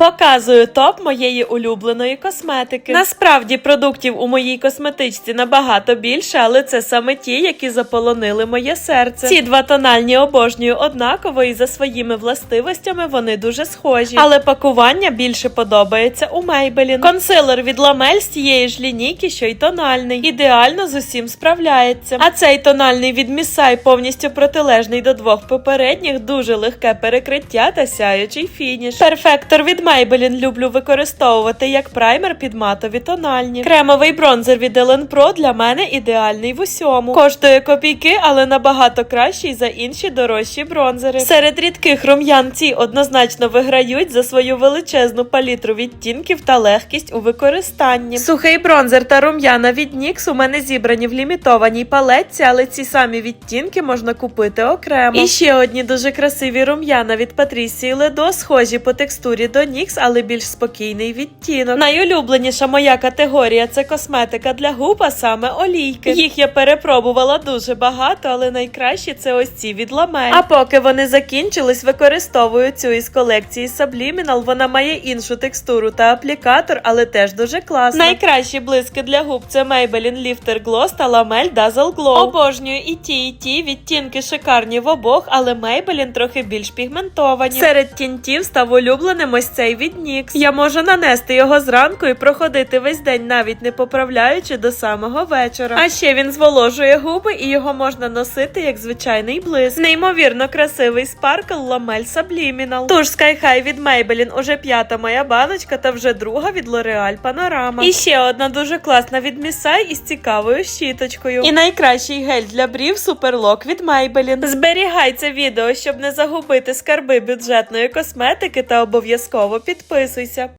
Показую топ моєї улюбленої косметики. Насправді продуктів у моїй косметичці набагато більше, але це саме ті, які заполонили моє серце. Ці два тональні обожнюю однаково і за своїми властивостями вони дуже схожі. Але пакування більше подобається у Maybelline. Консилер від Ламель з тієї ж лінійки, що й тональний. Ідеально з усім справляється. А цей тональний від Місай повністю протилежний до двох попередніх, дуже легке перекриття та сяючий фініш. Перфектор від Maybelline люблю використовувати як праймер під матові тональні. Кремовий бронзер від Ellen Pro для мене ідеальний в усьому. Коштує копійки, але набагато кращий за інші дорожчі бронзери. Серед рідких рум'ян ці однозначно виграють за свою величезну палітру відтінків та легкість у використанні. Сухий бронзер та рум'яна від NYX у мене зібрані в лімітованій палетці, але ці самі відтінки можна купити окремо. І ще одні дуже красиві рум'яна від Патрісії Ледо, схожі по текстурі до NYX, але більш спокійний відтінок. Найулюбленіша моя категорія це косметика для губ, а саме олійки. Їх я перепробувала дуже багато, але найкращі це ось ці від Ламель. А поки вони закінчились, використовую цю із колекції Subliminal. Вона має іншу текстуру та аплікатор, але теж дуже класна. Найкращі блиски для губ це Maybelline Lifter Gloss та Lamel Dazzle Glow. Обожнюю і ті, і ті. Відтінки шикарні в обох, але Maybelline трохи більш пігментовані. Серед тінтів став улюбленим ось цей від NYX. Я можу нанести його зранку і проходити весь день, навіть не поправляючи до самого вечора. А ще він зволожує губи і його можна носити як звичайний блиск. Неймовірно красивий спаркл Lamel Subliminal. Туш Sky High від Maybelline уже п'ята моя баночка та вже друга від L'Oreal Panorama. І ще одна дуже класна від Missai із цікавою щіточкою. І найкращий гель для брів Superlock від Maybelline. Зберігай це відео, щоб не загубити скарби бюджетної косметики та обов'язково підписуйся.